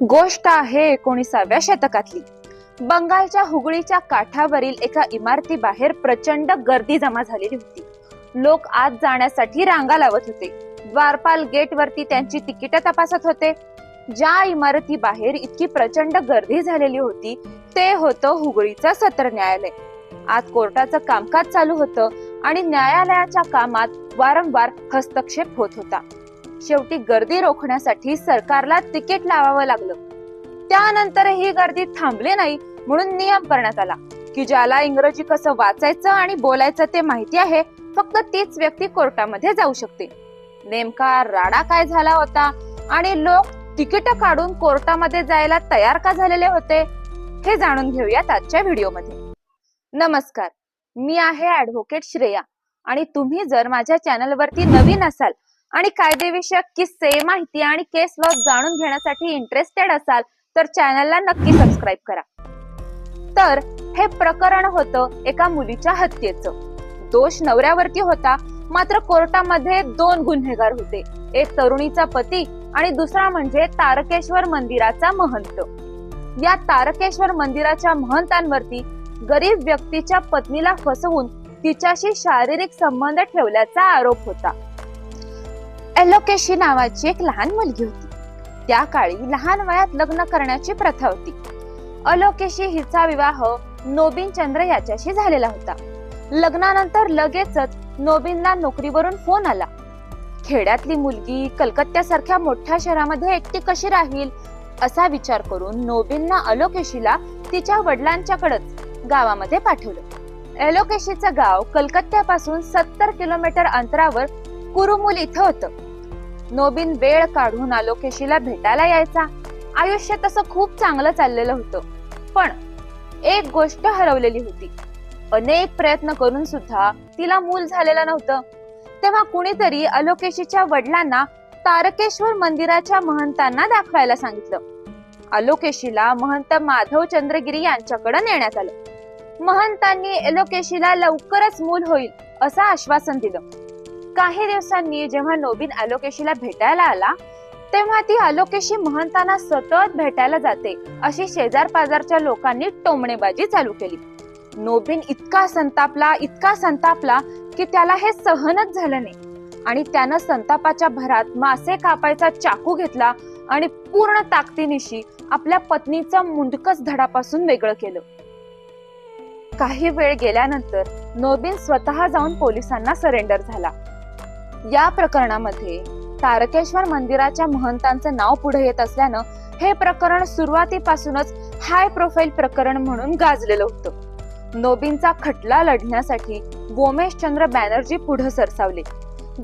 गोष्ट आहे एकोणीसाव्या शतकातली. बंगालच्या हुगळीच्या काठावरील एका इमारतीबाहेर प्रचंड गर्दी जमा झालेली होती. लोक आत जाण्यासाठी रांगा लावत होते. द्वारपाल गेट वरती त्यांची तिकीट तपासत होते. ज्या इमारती बाहेर इतकी प्रचंड गर्दी झालेली होती ते होतं हुगळीचं सत्र न्यायालय. आत कोर्टाचं कामकाज चालू होतं आणि न्यायालयाच्या कामात वारंवार हस्तक्षेप होत होता. शेवटी गर्दी रोखण्यासाठी सरकारला तिकीट लावावं लागलं. त्यानंतर ही गर्दी थांबली नाही म्हणून नियम करण्यात आला की ज्याला इंग्रजी कसं वाचायचं आणि बोलायचं ते माहिती आहे फक्त तीच व्यक्ती कोर्टामध्ये जाऊ शकते. नेमका राडा काय झाला होता? आणि लोक तिकीट काढून कोर्टामध्ये जायला तयार का झालेले होते? हे जाणून घेऊयात आजच्या व्हिडिओमध्ये. नमस्कार मी आहे ऍडव्होकेट श्रेया. आणि तुम्ही जर माझ्या चॅनलवरती नवीन असाल आणि कायदेविषयक किस्से माहिती आणि केस लॉ जाणून घेण्यासाठी इंटरेस्टेड असाल तर चॅनलला नक्की सबस्क्राईब करा. तर हे प्रकरण होतं एका मुलीच्या हत्येचं. दोष नवऱ्यावरती होता मात्र कोर्टामध्ये दोन गुन्हेगार होते. एक तरुणीचा पती आणि दुसरा म्हणजे तारकेश्वर मंदिराचा महंत. या तारकेश्वर मंदिराच्या महंतांवरती गरीब व्यक्तीच्या पत्नीला फसवून तिच्याशी शारीरिक संबंध ठेवल्याचा आरोप होता. एलोकेशी नावाची एक लहान मुलगी होती. त्या काळी लहान वयात लग्न करण्याची प्रथा होती. अलोकेशी हिचा विवाह नोबिन चंद्र याच्याशी झालेला होता. लग्नानंतर लगेचच नोबिनला नोकरीवरून फोन आला. खेड्यातली मुलगी कलकत्त्यासारख्या मोठ्या शहरामध्ये एकटी कशी राहील? असा विचार करून नोबिनना अलोकेशीला तिच्या वडिलांच्याकडेच गावामध्ये पाठवलं. एलोकेशीचं गाव कलकत्त्यापासून सत्तर किलोमीटर अंतरावर कुरुमुल इथं होतं. नोबिन वेळ काढून आलोकेशीला भेटायला यायचा. आयुष्य तसं खूप चांगलं चाललेलं होतं. पण एक गोष्ट हरवलेली होती. अनेक प्रयत्न करून सुद्धा तिला मूल झालेलं नव्हतं. तेव्हा कुणीतरी अलोकेशीच्या वडिलांना तारकेश्वर मंदिराच्या महंतांना दाखवायला सांगितलं. अलोकेशीला महंत माधव चंद्रगिरी यांच्याकडे नेण्यात आलं. महंतांनी अलोकेशीला लवकरच मूल होईल असं आश्वासन दिलं. काही दिवसांनी जेव्हा नोबिन अलोकेशीला भेटायला आला तेव्हा ती अलोकेशी महंतांना सतत भेटायला जाते अशी शेजार पाजारच्या लोकांनी टोमणेबाजी चालू केली. नोबिन इतका संतापला इतका संतापला की त्याला हे सहनच झालं नाही. आणि त्यानं संतापाच्या भरात मासे कापायचा चाकू घेतला आणि पूर्ण ताकदीनिशी आपल्या पत्नीचं मुंडकच धडापासून वेगळं केलं. काही वेळ गेल्यानंतर नोबिन स्वतः जाऊन पोलिसांना सरेंडर झाला. या प्रकरणामध्ये तारकेश्वर मंदिराच्या महंतांचं नाव पुढे येत असल्यानं हे प्रकरण सुरुवातीपासूनच हाय प्रोफाईल प्रकरण म्हणून गाजलेलं होतं. नोबींचा खटला लढण्यासाठी गोमेशचंद्र बॅनर्जी पुढे सरसावले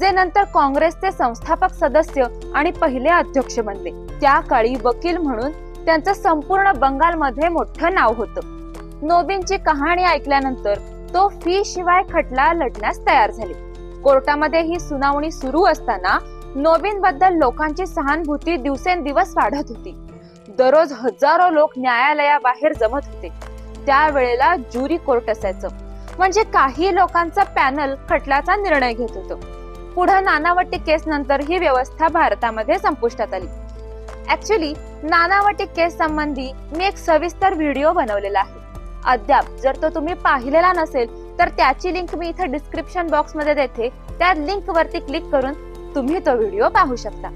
जे नंतर काँग्रेसचे संस्थापक सदस्य आणि पहिले अध्यक्ष बनले. त्या काळी वकील म्हणून त्यांचं संपूर्ण बंगालमध्ये मोठं नाव होतं. नोबींची कहाणी ऐकल्यानंतर तो फी शिवाय खटला लढण्यास तयार झाले. कोर्टामध्ये ही सुनावणी सुरू असताना नोबीनबद्दल लोकांची सहानुभूती दिवसेंदिवस वाढत होती. दररोज हजारो लोक न्यायालयाबाहेर जमत होते. त्यावेळेला ज्युरी कोर्ट असायचं. म्हणजे काही लोकांचं पॅनल खटल्याचा निर्णय घेत होतं. पुढे नानावटी केस नंतर ही व्यवस्था भारतामध्ये संपुष्टात आली. ऍक्च्युली नानावटी केस संबंधी मी एक सविस्तर व्हिडिओ बनवलेला आहे. अद्याप जर तो तुम्ही पाहिलेला नसेल तर त्याची लिंक मी इथं डिस्क्रिप्शन बॉक्समध्ये देते. त्या लिंक वरती क्लिक करून तुम्ही तो व्हिडिओ पाहू शकता.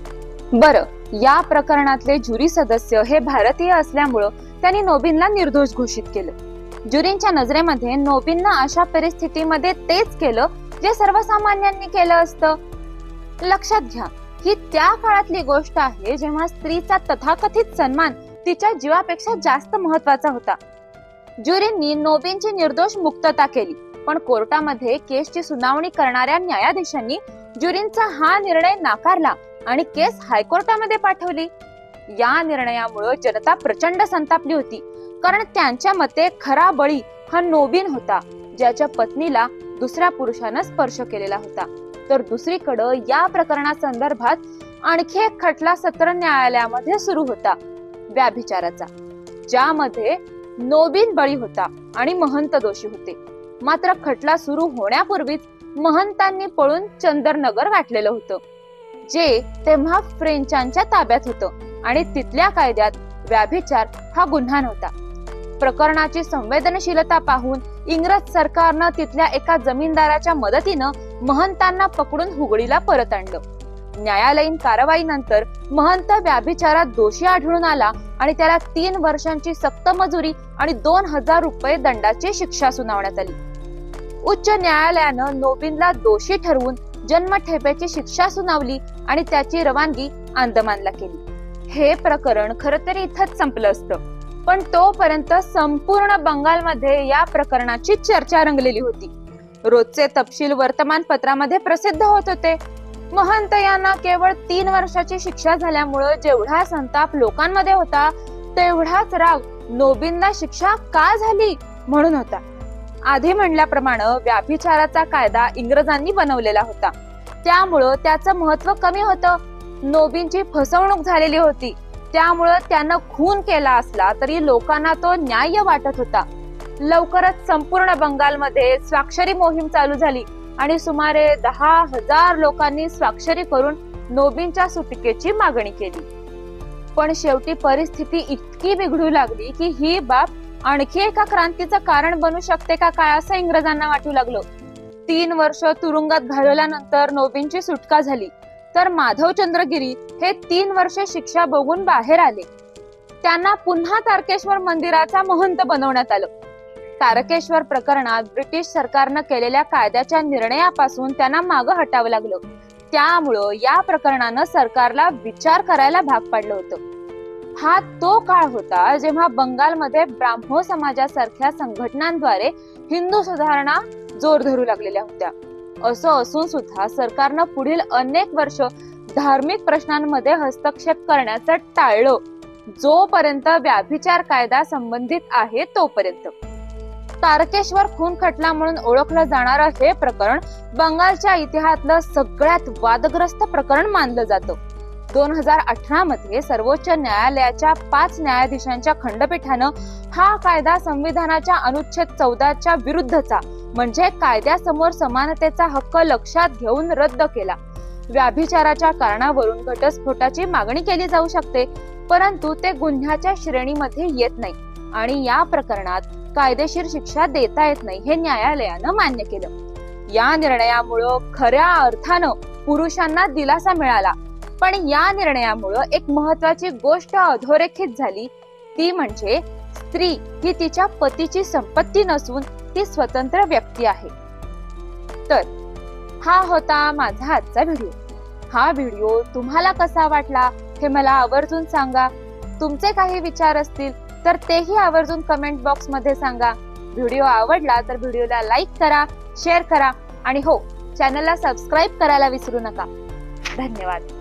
बरं या प्रकरणातले ज्युरी सदस्य हे भारतीय असल्यामुळं त्यांनी नोबिनला निर्दोष घोषित केलं. ज्युरींच्या नजरेमध्ये नोबिननं अशा परिस्थितीमध्ये तेच केलं जे सर्वसामान्यांनी केलं असतं. लक्षात घ्या ही त्या काळातली गोष्ट आहे जेव्हा स्त्रीचा तथाकथित सन्मान तिच्या जीवापेक्षा जास्त महत्त्वाचा होता. ज्युरींनी नोबिनची निर्दोष मुक्तता केली. पण कोर्टामध्ये केसची सुनावणी करणाऱ्या न्यायाधीशांनी ज्युरींचा हा निर्णय नाकारला आणि केस हायकोर्टामध्ये पाठवली. या निर्णयामुळे जनता प्रचंड संतापली होती कारण त्यांच्या मते खरा बळी हा नोबिन होता ज्याच्या पत्नीला दुसऱ्या पुरुषानं स्पर्श केलेला होता. तर दुसरीकडं या प्रकरणासंदर्भात आणखी एक खटला सत्र न्यायालयामध्ये सुरू होता व्याभिचाराचा ज्यामध्ये नोबिन बळी होता आणि महंत दोषी होते. मात्र खटला सुरू होण्यापूर्वीच महंतांनी पळून चंदरनगर गाठलेलं होतं जे तेव्हा फ्रेंचांच्या ताब्यात होतं आणि तिथल्या कायद्यात व्याभिचार हा गुन्हा नव्हता. प्रकरणाची संवेदनशीलता पाहून इंग्रज सरकारनं तिथल्या एका जमीनदाराच्या मदतीनं महंतांना पकडून हुगळीला परत आणलं. न्यायालयीन कारवाईनंतर महंत व्याभिचारात दोषी आढळून आला आणि त्याला तीन वर्षांची सक्त मजुरी आणि दोन हजार रुपये दंडाची शिक्षा सुनावण्यात आली. उच्च न्यायालयानं नोबिनला दोषी ठरवून जन्मठेपेची शिक्षा सुनावली आणि त्याची रवानगी अंदमानला केली. हे प्रकरण खर तर इथंच संपलं असतं. पण तोपर्यंत संपूर्ण बंगालमध्ये या प्रकरणाची चर्चा रंगलेली होती. रोजचे तपशील वर्तमानपत्रामध्ये प्रसिद्ध होत होते. महंत यांना केवळ तीन वर्षाची शिक्षा झाल्यामुळं जेवढा संताप लोकांमध्ये होता तेवढाच राग नोबिनला शिक्षा का झाली? म्हणून होता. आधी म्हणल्याप्रमाणे व्याभिचाराचा कायदा इंग्रजांनी बनवलेला होता. त्यामुळं त्याचं महत्त्व कमी होतं. नोबींची फसवणूक झालेली होती. त्यामुळं त्यानं खून केला असला तरी लोकांना तो न्याय्य वाटत होता. लवकरच संपूर्ण बंगालमध्ये स्वाक्षरी मोहीम चालू झाली आणि सुमारे दहा हजार लोकांनी स्वाक्षरी करून नोबींच्या सुटकेची मागणी केली. पण शेवटी परिस्थिती इतकी बिघडू लागली की ही बाब आणखी एका क्रांतीचं कारण बनू शकते का काय असं इंग्रजांना वाटू लागलं. तीन वर्ष तुरुंगात घालवल्यानंतर नोबींची सुटका झाली. तर माधवचंद्र गिरी हे तीन वर्षे शिक्षा बघून बाहेर आले. त्यांना पुन्हा तारकेश्वर मंदिराचा महंत बनवण्यात आलं. तारकेश्वर प्रकरणात ब्रिटिश सरकारनं केलेल्या कायद्याच्या निर्णयापासून त्यांना मागं हटावं लागलं. त्यामुळं या प्रकरणानं सरकारला विचार करायला भाग पाडलं होतं. हा तो काळ होता जेव्हा बंगालमध्ये ब्राह्मो समाजासारख्या संघटनांद्वारे हिंदू सुधारणा जोर धरू लागलेल्या होत्या. असं असून सुद्धा सरकारनं पुढील अनेक वर्ष धार्मिक प्रश्नांमध्ये हस्तक्षेप करण्याचं टाळलं. जोपर्यंत व्याभिचार कायदा संबंधित आहे तोपर्यंत. तारकेश्वर खून खटला म्हणून ओळखलं जाणारं हे प्रकरण बंगालच्या इतिहासातलं सगळ्यात वादग्रस्त प्रकरण मानलं जातं. दोन हजार अठरा मध्ये सर्वोच्च न्यायालयाच्या पाच न्यायाधीशांच्या खंडपीठानं हा कायदा संविधानाच्या अनुच्छेद चौदाच्या विरुद्धचा म्हणजे कायद्यासमोर समानतेचा हक्क लक्षात घेऊन रद्द केला. व्याभिचाराच्या कारणावरून घटस्फोटाची मागणी केली जाऊ शकते परंतु ते गुन्ह्याच्या श्रेणीमध्ये येत नाही आणि या प्रकरणात कायदेशीर शिक्षा देता येत नाही हे न्यायालयानं मान्य केलं. या निर्णयामुळं खऱ्या अर्थानं पुरुषांना दिलासा मिळाला पण या निर्णयामुळं एक महत्वाची गोष्ट अधोरेखित झाली. ती म्हणजे स्त्री ही तिच्या पतीची संपत्ती नसून ती स्वतंत्र व्यक्ती आहे. तर हा होता माझा आजचा व्हिडिओ. हा व्हिडिओ तुम्हाला कसा वाटला हे मला आवर्जून सांगा. तुमचे काही विचार असतील तर तेही आवर्जून कमेंट बॉक्समध्ये सांगा. व्हिडिओ आवडला तर व्हिडिओला लाईक करा शेअर करा आणि हो चॅनलला सबस्क्राईब करायला विसरू नका. धन्यवाद.